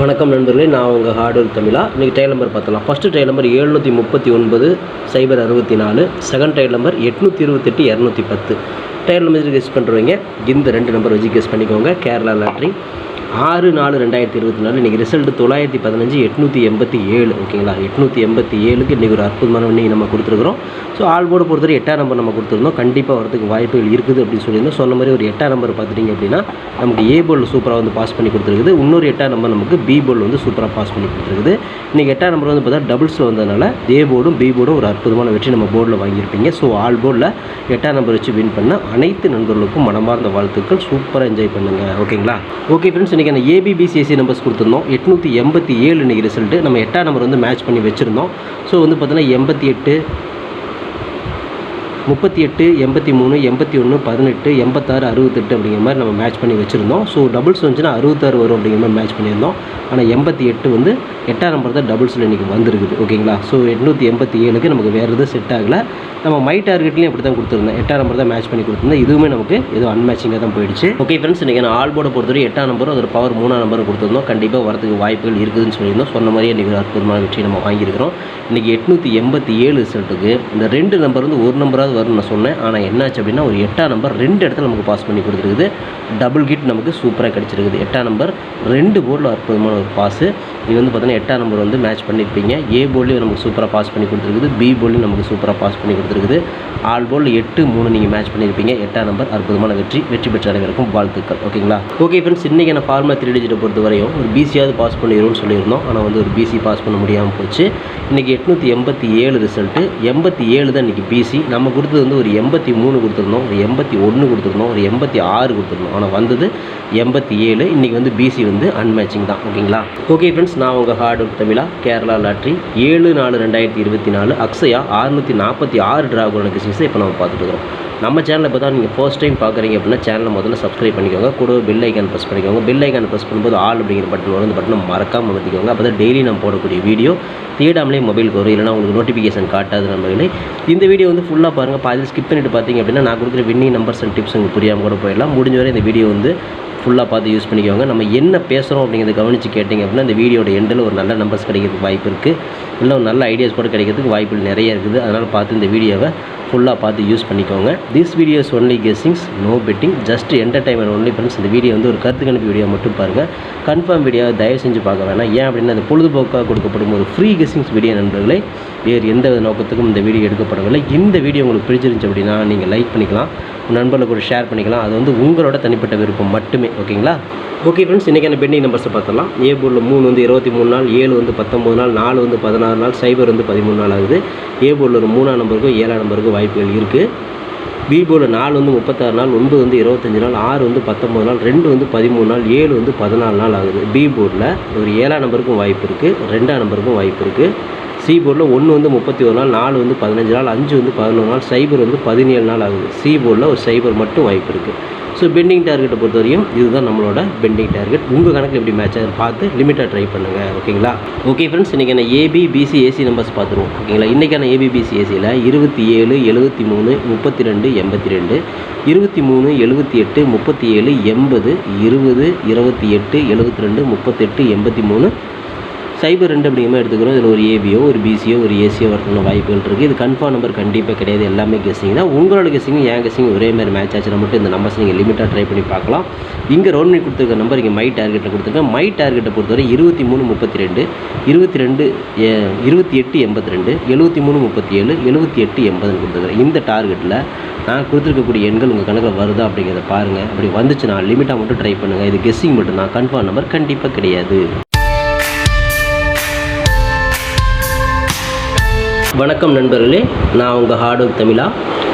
வணக்கம் நண்பர்களே நான் உங்கள் ஹார்ட்வேர் தமிழா. இன்றைக்கி டைல் நம்பர் பார்த்தலாம் ஃபஸ்ட்டு டைல் நம்பர் எழுநூற்றி முப்பத்தி ஒன்பது சைபர் அறுபத்தி நாலு. செகண்ட் டைல் நம்பர் எட்நூற்றி இருபத்தெட்டு இரநூத்தி பத்து. டைல் நம்பர் கெஸ் பண்ணுறவங்க இந்த ரெண்டு நம்பர் வச்சு கெஸ் பண்ணிக்கோங்க. கேரளா லாட்ரி ஆறு நாலு ரெண்டாயிரத்தி இருபத்தி நாலு இன்றைக்கி ரிசல்ட் தொள்ளாயிரத்தி பதினஞ்சு எட்நூற்றி எண்பத்தி ஏழு ஓகேங்களா? எட்நூற்றி எண்பத்தி ஏழுக்கு இன்றைக்கி ஒரு அற்புதமான வண்டி நம்ம கொடுத்துருக்குறோம். ஸோ ஆல் போர்டு பொறுத்தவரை எட்டாம் நம்பர் நம்ம கொடுத்துருந்தோம். கண்டிப்பாக வரதுக்கு வாய்ப்புகள் இருக்குது அப்படின்னு சொல்லியிருந்தோம். சொன்ன மாதிரி ஒரு எட்டாம் நம்பர் பார்த்துட்டிங்க அப்படின்னா நமக்கு ஏ போல் சூப்பராக வந்து பாஸ் பண்ணி கொடுத்துருக்குது. இன்னொரு எட்டாம் நம்பர் நமக்கு பி போல் வந்து சூப்பராக பாஸ் பண்ணி கொடுத்துருக்குது. இன்றைக்கி எட்டாம் நம்பர் வந்து பார்த்தா டபுள்ஸில் வந்ததுனால ஏ போர்டும் பி போர்டும் ஒரு அற்புதமான வெற்றி நம்ம போர்டில் வாங்கியிருப்பீங்க. ஸோ ஆல் போர்டில் எட்டாம் நம்பர் வச்சு வின் பண்ண அனைத்து நண்பர்களுக்கும் மனமார்ந்த வாழ்த்துக்கள். சூப்பராக என்ஜாய் பண்ணுங்கள் ஓகேங்களா? ஓகே ஃப்ரெண்ட்ஸ் இன்றைக்கி அந்த ஏபிபிசிஎஸ்சி நம்பர்ஸ் கொடுத்துருந்தோம். எட்நூற்றி எண்பத்தி ஏழு இன்றைக்கி ரிசல்ட்டு நம்ம எட்டாம் நம்பர் வந்து மேட்ச் பண்ணி வச்சுருந்தோம். ஸோ வந்து பார்த்தீங்கன்னா எண்பத்தி எட்டு முப்பத்தி எட்டு எண்பத்தி மூணு எண்பத்தி ஒன்று பதினெட்டு எண்பத்தாறு அறுபத்தெட்டு அப்படிங்கிற மாதிரி நம்ம மேட்ச் பண்ணி வச்சுருந்தோம். ஸோ டபுள்ஸ் வந்துச்சுன்னா அறுபத்தாறு வரும் அப்படிங்கிற மாதிரி மேட்ச் பண்ணியிருந்தோம். ஆனால் எண்பத்தி எட்டு வந்து எட்டாம் நம்பர் தான் டபுள்ஸில் இன்றைக்கி வந்திருக்குது. ஓகேங்களா ஸோ எட்நூற்றி எண்பத்தி ஏழுக்கு நமக்கு வேறு எதுவும் செட் ஆகலை. நம்ம மை டார்கெட்லேயும் அப்படி தான் கொடுத்துருந்தோம் எட்டாம் நம்பர் தான் மேட்ச் பண்ணி கொடுத்துருந்தேன். இதுவுமே நமக்கு ஏதோ அன்மேட்சிங்காக தான் போயிடுச்சு. ஓகே ஃப்ரெண்ட்ஸ் இன்றைக்கி நான் ஆல் போர்டை பொறுத்தவரை எட்டாம் நம்பரும் அதோட பவர் மூணாம் நம்பரும் கொடுத்துருந்தோம். கண்டிப்பாக வரதுக்கு வாய்ப்புகள் இருக்குதுன்னு சொல்லியிருந்தோம். சொன்ன மாதிரியே இன்றைக்கி ஒரு அற்புதமான வெற்றி நம்ம வாங்கியிருக்கிறோம். இன்றைக்கி எட்நூற்றி எண்பத்தி ஏழு ரிசல்ட்டுக்கு இந்த ரெண்டு நம்பர் வந்து ஒரு நம்பராக வரும்னு நான் சொன்னேன். ஆனால் என்னாச்சு அப்படின்னா ஒரு எட்டாம் நம்பர் ரெண்டு இடத்துல நமக்கு பாஸ் பண்ணி கொடுத்துருக்குது. டபுள் கிட் நமக்கு சூப்பராக கிடச்சிருக்குது. எட்டாம் நம்பர் ரெண்டு போர்டில் அற்புதமான ஒரு பாஸு இது வந்து பார்த்தீங்கன்னா எட்டாம் நம்பர் வந்து மேட்ச் பண்ணியிருப்பீங்க ஏ போர்ட்லேயும் நமக்கு சூப்பராக பாஸ் பண்ணி கொடுத்துருக்குது. பி போர்ட்லையும் நமக்கு சூப்பராக பாஸ் பண்ணி கொடுத்துருக்குது. ஆல் போர்டில் எட்டு மூணு நீங்கள் மேட்ச் பண்ணியிருப்பீங்க எட்டாம் நம்பர் அற்புதமான வெற்றி. வெற்றி பெற்ற அனைவருக்கும் வாழ்த்துக்கள். ஓகேங்களா ஓகே ஃப்ரெண்ட்ஸ் இன்றைக்கி நான் ஃபார்மா த்ரீ டிஜிட்டை பொறுத்த வரையும் ஒரு பிசியாவது பாஸ் பண்ணிடுவோம்னு சொல்லியிருந்தோம். ஆனால் வந்து ஒரு பிசி பாஸ் பண்ண முடியாமல் போச்சு. இன்றைக்கி எட்நூற்றி எண்பத்தி ஏழு ரிசல்ட்டு எண்பத்தி ஏழு தான் இன்றைக்கி பிசி நம்ம கொடுத்தது வந்து ஒரு எண்பத்தி மூணு கொடுத்துருந்தோம் ஒரு எண்பத்தி ஒன்று கொடுத்துருந்தோம் ஒரு எண்பத்தி ஆறு கொடுத்துருந்தோம். ஆனால் வந்தது எண்பத்தி ஏழு இன்றைக்கி வந்து பிசி வந்து அன்மேட்சிங் தான் ஓகேங்களா? ஓகே ஃப்ரெண்ட்ஸ் நான் உங்கள் ஹார்ட் ஒர்க் தமிழா கேரளா லாட்ரி ஏழு நாலு ரெண்டாயிரத்தி இருபத்தி நாலு அக்ஸையா அறுநூற்றி நாற்பத்தி ஆறு டிராகோன் கிசிஸை இப்போ நம்ம பார்த்துட்டு இருக்கிறோம். நம்ம சேனலை இப்போ தான் நீங்கள் ஃபர்ஸ்ட் டைம் பார்க்குறீங்க அப்படின்னா சேனலை முதல்ல சப்ஸ்கிரைப் பண்ணிக்கோங்க. கூட பெல் ஐக்கான் ப்ரெஸ் பண்ணிக்கோங்க. பெல் ஐக்கான் ப்ரெஸ் பண்ணும்போது ஆல் அப்படிங்கிற பட்டன் வரும் அந்த பட்டனை மறக்காமல் அமர்த்திக்கோங்க. அப்போ தான் டெய்லி நம்ம போடக்கூடிய வீடியோ தேடாமலே மொபைலுக்கு வரும். இல்லைனா உங்களுக்கு நோட்டிஃபிகேஷன் காட்டாது நம்ம இந்த வீடியோ வந்து ஃபுல்லாக பாருங்கள் பாதியில் ஸ்கிப் பண்ணிட்டு பார்த்தீங்க அப்படின்னா நான் கொடுக்குற வின்னிங் நம்பர்ஸ் அண்ட் டிப்ஸ் உங்களுக்கு புரியாமல் கூட போயிடலாம். முடிஞ்ச வரை இந்த வீடியோ வந்து ஃபுல்லாக பார்த்து யூஸ் பண்ணிக்கோங்க. நம்ம என்ன பேசுகிறோம் அப்படிங்கிறத கவனித்து கேட்டிங்க அப்படின்னா இந்த வீடியோட எண்டில் ஒரு நல்ல நம்பர்ஸ் கிடைக்கிறதுக்கு வாய்ப்பு இருக்குது இல்லை ஒரு நல்ல ஐடியாஸ் கூட கிடைக்கிறதுக்கு வாய்ப்புகள் நிறைய இருக்குது. அதனால் பார்த்து இந்த வீடியோவை ஃபுல்லாக பார்த்து யூஸ் பண்ணிக்கோங்க. This videos only guessings no betting just entertainment only friends இந்த வீடியோ வந்து ஒரு கருத்து கணிப்பு வீடியோ மட்டும் பாருங்கள் கன்ஃபார்ம் வீடியோ தயவு செஞ்சு பார்க்க வேணாம். ஏன் அப்படின்னா அது பொழுதுபோக்காக கொடுக்கப்படும் ஒரு ஃப்ரீ கெஸ்ஸிங்ஸ் வீடியோ நண்பர்களை வேறு எந்த வித நோக்கத்துக்கும் இந்த வீடியோ எடுக்கப்படவில்லை. இந்த வீடியோ உங்களுக்கு பிடிச்சிருந்துச்சு அப்படின்னா நீங்கள் லைக் பண்ணிக்கலாம். நண்பர்களுக்கு கூட ஷேர் பண்ணிக்கலாம். அது வந்து உங்களோட தனிப்பட்ட விருப்பம் மட்டுமே ஓகேங்களா ஓகே ஃப்ரெண்ட்ஸ் இன்றைக்கான பெண்டிங் நம்பர்ஸை பார்த்தலாம் ஏ போர்டில் மூணு வந்து இருபத்தி மூணு நாள் ஏழு வந்து பத்தொம்பது நாள் நாலு வந்து பதினாறு நாள் சைபர் வந்து பதிமூணு நாள் ஆகுது. ஏ போர்டில் ஒரு மூணாம் நம்பருக்கும் ஏழாம் நம்பருக்கும் வாய்ப்புகள் இருக்குது பி நாலு வந்து முப்பத்தாறு நாள் ஒன்பது வந்து இருபத்தஞ்சி நாள் ஆறு வந்து பத்தொம்பது நாள் ரெண்டு வந்து பதிமூணு நாள் ஏழு வந்து பதினாலு நாள் ஆகுது. பி போர்டில் ஒரு ஏழாம் நம்பருக்கும் வாய்ப்பு இருக்குது ரெண்டாம் நம்பருக்கும் வாய்ப்பு இருக்குது சி போர்டில் ஒன்று வந்து முப்பத்தி ஒரு நாள் நாலு வந்து பதினஞ்சு நாள் அஞ்சு வந்து பதினொரு நாள் சைபர் வந்து பதினேழு நாள் ஆகுது. சி போர்டில் ஒரு சைபர் மட்டும் வாய்ப்பு இருக்குது ஸோ பெண்டிங் டார்கெட்டை பொறுத்த வரையும் இதுதான் நம்மளோட பெண்டிங் டார்கெட் உங்கள் கணக்கு எப்படி மேட்ச் ஆகுது பார்த்து லிமிட்டாக ட்ரை பண்ணுங்கள் ஓகேங்களா ஓகே ஃப்ரெண்ட்ஸ் இன்றைக்கான ஏபிபிசி ஏசி நம்பர்ஸ் பார்த்துருவோம் ஓகேங்களா இன்றைக்கான ஏபிபிசி ஏசியில் இருபத்தி ஏழு எழுபத்தி மூணு முப்பத்தி ரெண்டு எண்பத்தி ரெண்டு இருபத்தி மூணு எழுபத்தி எட்டு முப்பத்தி ஏழு எண்பது இருபது இருபத்தி எட்டு எழுபத்தி ரெண்டு முப்பத்தெட்டு எண்பத்தி மூணு சைபர் ரெண்டு அப்படிங்கிற எடுத்துக்கிறோம். இதில் ஒரு ஏபியோ ஒரு பிசியோ ஒரு ஏசியோ வரக்கூடிய வாய்ப்புகள் இருக்குது இது கன்ஃபார்ம் நம்பர் கண்டிப்பாக கிடையாது. எல்லாமே கெஸ்ஸிங் தான். உங்களோட கெஸ்ஸிங் என் கெஸ்ஸிங் ஒரே மாதிரி மேட்ச் ஆச்சுனா மட்டும் இந்த நம்பர்ஸ் நீங்கள் லிமிட்டாக ட்ரை பண்ணி பார்க்கலாம். இங்கே ரவுண்ட் பண்ணி கொடுத்துருக்க நம்பர் இங்கே மை டார்கெட்டில் கொடுத்துருக்கேன். மை டார்கெட்டை பொறுத்தவரை இருபத்தி மூணு முப்பத்தி ரெண்டு இருபத்தி ரெண்டு இருபத்தி எட்டு எண்பத்தி ரெண்டு எழுபத்தி மூணு முப்பத்தி ஏழு எழுபத்தி எட்டு எண்பதுன்னு கொடுத்துருக்கேன் இந்த டார்கெட்டில் நான் கொடுத்துருக்கக்கூடிய எண்கள் உங்கள் கணக்கில் வருதா அப்படிங்கிறத பாருங்கள் அப்படி வந்துச்சுன்னா லிமிட்டாக மட்டும் ட்ரை பண்ணுங்கள் இது கெஸ்ஸிங் மட்டும் தான் கன்ஃபார்ம் நம்பர் கண்டிப்பாக கிடையாது. வணக்கம் நண்பர்களே நான் உங்கள் ஹார்ட் ஒர்க் தமிழா.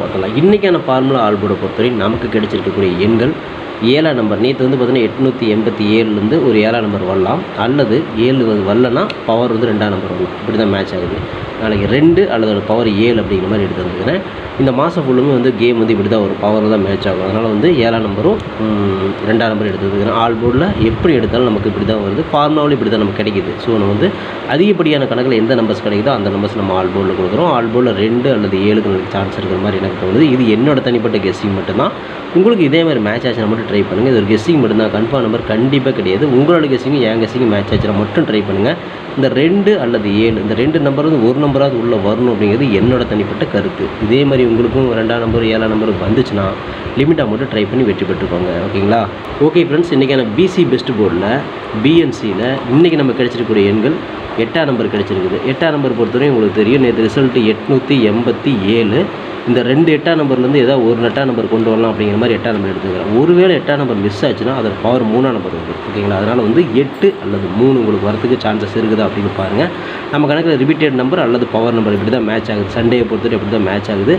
பார்க்கலாம். இன்றைக்கான ஃபார்முலா ஆல்போர்டை பொறுத்தவரை நமக்கு கிடைச்சிருக்கக்கூடிய எண்கள் ஏழாம் நம்பர். நேற்று வந்து பார்த்தீங்கன்னா எட்நூற்றி எண்பத்தி ஏழுலேருந்து ஒரு ஏழாம் நம்பர் வரலாம். அல்லது ஏழு வந்து வரலன்னா பவர் வந்து ரெண்டாம் நம்பர் வரலாம். இப்படி தான் மேட்ச் ஆகுது. நாளைக்கு ரெண்டு அல்லது ஒரு பவர் ஏழு அப்படிங்கிற மாதிரி எடுத்து வந்துக்கிறேன் இந்த மாதம் ஃபுல்லுமே வந்து கேம் வந்து இப்படி தான் ஒரு பவர் தான் மேட்ச் ஆகும். அதனால் வந்து ஏழாம் நம்பரும் ரெண்டாம் நம்பர் எடுத்து வந்துக்கிறேன் ஆல் போர்டில் எப்படி எடுத்தாலும் நமக்கு இப்படி தான் வருது. ஃபார்முலாவில் இப்படி தான் நமக்கு கிடைக்குது. ஸோ நம்ம வந்து அதிகப்படியான கணக்கில் எந்த நம்பர்ஸ் கிடைக்குதோ அந்த நம்பர்ஸ் நம்ம ஆல் போர்டில் கொடுக்குறோம். ஆல் போர்டில் ரெண்டு அல்லது ஏழுக்கு சான்ஸ் இருக்கிற மாதிரி எனக்கு தோணுது. இது என்னோட தனிப்பட்ட கெஸ்ஸிங் மட்டும்தான். உங்களுக்கு இதே மாதிரி மேட்ச் ஆச்சுன்னா மட்டும் ட்ரை பண்ணுங்கள் இது ஒரு கெஸ்ஸிங் மட்டும்தான். கன்ஃபார்ம் நம்பர் கண்டிப்பாக கிடையாது. உங்களோட கெஸ்ஸிங்கும் என் கெஸ்ஸிங்கும் மேட்ச் ஆச்சுன்னா மட்டும் ட்ரை பண்ணுங்கள் இந்த ரெண்டு அல்லது ஏழு இந்த ரெண்டு நம்பர் வந்து ஒரு நம்பராவது உள்ளே வரணும் அப்படிங்கிறது என்னோட தனிப்பட்ட கருத்து. இதே மாதிரி உங்களுக்கும் ரெண்டாம் நம்பர் ஏழாம் நம்பர் வந்துச்சுன்னா லிமிட்டாக மட்டும் ட்ரை பண்ணி வெற்றி பெற்றுக்கோங்க ஓகேங்களா? ஓகே ஃப்ரெண்ட்ஸ் இன்றைக்கான பிசி பெஸ்ட் போர்டில் பிஎன்சியில் இன்றைக்கி நம்ம கிடச்சிருக்கூடிய எண்கள் எட்டாம் நம்பர் கிடச்சிருக்குது. எட்டாம் நம்பர் பொறுத்தவரையும் உங்களுக்கு தெரியும். நேற்று ரிசல்ட்டு எட்நூற்றி எண்பத்தி ஏழு. இந்த ரெண்டு எட்டாம் நம்பர்லேருந்து ஏதாவது ஒரு எட்டாம் நம்பர் கொண்டு வரலாம் அப்படிங்கிற மாதிரி எட்டாம் நம்பர் எடுத்துக்கிறேன் ஒருவேளை எட்டாம் நம்பர் மிஸ் ஆச்சுன்னா அதோட பவர் மூணாம் நம்பர் வருது ஓகேங்களா? அதனால் வந்து எட்டு அல்லது மூணு உங்களுக்கு வரதுக்கு சான்சஸ் இருக்குதா அப்படின்னு பாருங்கள் நம்ம கணக்கில் ரிப்பீட்டட் நம்பர் அல்லது பவர் நம்பர் இப்படி தான் மேட்ச் ஆகுது. சண்டேயை பொறுத்தவரை இப்படி தான் மேட்ச் ஆகுது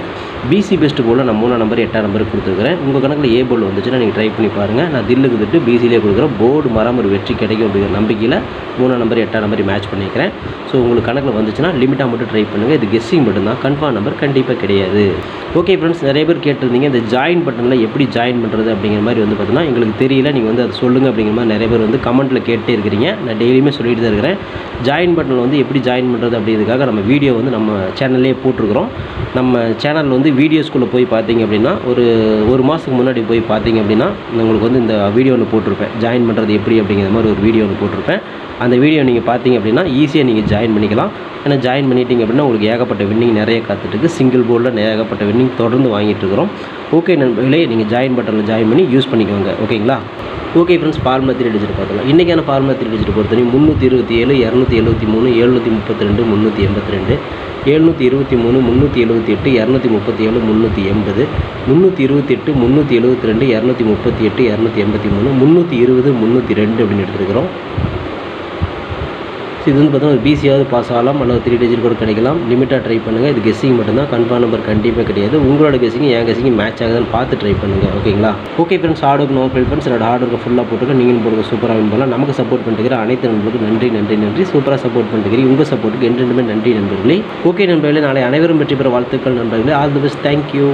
பிசி பெஸ்ட் போல் நான் மூணாம் நம்பர் எட்டாம் நம்பர் கொடுத்துருக்கிறேன். உங்கள் கணக்கில் ஏ போல் வந்துச்சுன்னா நீங்கள் ட்ரை பண்ணி பாருங்கள் நான் தில்லுக்கு திட்டு பிசிலே கொடுக்குறேன். போர்டு மரம் ஒரு வெற்றி கிடைக்கும் அப்படிங்கிற நம்பிக்கையில் மூணாம் நம்பர் எட்டாம் நம்பர் மேட்ச் பண்ணிக்கிறேன். ஸோ உங்களுக்கு கணக்கில் வந்துச்சுன்னா லிமிட்டாக மட்டும் ட்ரை பண்ணுங்கள் இது கெஸ்ஸிங் மட்டும்தான். கன்ஃபார்ம் நம்பர் கண்டிப்பாக கிடையாது. ஓகே ஃப்ரெண்ட்ஸ் நிறைய பேர் கேட்டிருந்தீங்க இந்த ஜாயின் பட்டனில் எப்படி ஜாயின் பண்ணுறது அப்படிங்கிற மாதிரி வந்து பார்த்தீங்கன்னா எங்களுக்கு தெரியல. நீங்கள் வந்து அதை சொல்லுங்கள் அப்படிங்கிற மாதிரி நிறைய பேர் வந்து கமெண்ட்டில் கேட்டே இருக்கிறீங்க. நான் டெய்லியுமே சொல்லிட்டு தான் இருக்கிறேன். ஜாயின் பட்டனில் வந்து எப்படி ஜாயின் பண்ணுறது அப்படிங்கிறதுக்காக நம்ம வீடியோ வந்து நம்ம சேனல்லே போட்டிருக்கிறோம். நம்ம சேனல் வந்து வீடியோஸ்குள்ளே போய் பார்த்தீங்க அப்படின்னா ஒரு ஒரு மாதத்துக்கு முன்னாடி போய் பார்த்தீங்க அப்படின்னா உங்களுக்கு வந்து இந்த வீடியோ ஒன்று போட்டிருப்பேன். ஜாயின் பண்ணுறது எப்படி அப்படிங்கிற மாதிரி ஒரு வீடியோ ஒன்று போட்டிருப்பேன். அந்த வீடியோ நீங்கள் பார்த்தீங்க அப்படின்னா ஈஸியாக நீங்கள் ஜாயின் பண்ணிக்கலாம். ஏன்னா ஜாயின் பண்ணிட்டீங்க அப்படின்னா உங்களுக்கு ஏகப்பட்ட வின்னிங் நிறைய காத்துட்டுருக்கு சிங்கிள் போர்டில் ஏகப்பட்ட வின்னிங் தொடர்ந்து வாங்கிட்டு இருக்கிறோம். ஓகே நண்பர்களே நீங்கள் ஜாயின் பட்டனில் ஜாயின் பண்ணி யூஸ் பண்ணிக்கோங்க. ஓகேங்களா ஓகே ஃப்ரெண்ட்ஸ் ஃபார்மா த்ரீ டிஜிட் பார்க்கலாம். இன்றைக்கான ஃபார்மா த்ரீ டிஜிட் பொறுத்தவரைக்கும் முந்நூற்றி இருபத்தி ஏழு இரநூத்தி எழுபத்தி மூணு எழுநூற்றி முப்பத்தி ரெண்டு முந்நூற்றி எண்பத்தி ரெண்டு எழுநூற்றி இருபத்தி மூணு முந்நூற்றி எழுபத்தி எட்டு இரநூத்தி முப்பத்தி ஏழு முந்நூற்றி எண்பது முந்நூற்றி இருபத்தி எட்டு முந்நூற்றி எழுபத்தி ரெண்டு இரநூத்தி முப்பத்தி எட்டு இரநூத்தி எண்பத்தி மூணு முந்நூற்றி இருபது முந்நூற்றி ரெண்டு அப்படின்னு எடுத்துருக்கிறோம். ஸோ இது வந்து பார்த்தீங்கன்னா ஒரு பிசியாவது பாஸ் ஆகலாம் அல்லது த்ரீ டிஜிட் கூட கிடைக்கலாம். லிமிட்டாக ட்ரை பண்ணுங்கள் இது கெஸ்ஸிங் மட்டும்தான். கன்ஃபார்ம் நம்பர் கண்டிப்பாக கிடையாது. உங்களோட கெஸ்ஸிங் என் கெஸ்ஸிங் மேட்ச் ஆகுதுன்னு பார்த்து ட்ரை பண்ணுங்கள் ஓகேங்களா okay friends order no fail friends என்னோட ஹார்ட் ஃபுல்லாக போட்டுக்க நீங்களும் போடுங்க. சூப்பராக வின் பண்ணலாம். நமக்கு சப்போர்ட் பண்ணிட்டுக்கிற அனைத்து நண்பர்களுக்கும் நன்றி நன்றி நன்றி. சூப்பராக சப்போர்ட் பண்ணிட்டுக்கிறீங்க உங்கள் சப்போர்ட்டுக்கு என்றென்றுமே நன்றி நண்பர்களே. ஓகே நண்பர்களே நாளை அனைவரும் வெற்றி பெற வாழ்த்துக்கள் நண்பர்களே. All the best thank you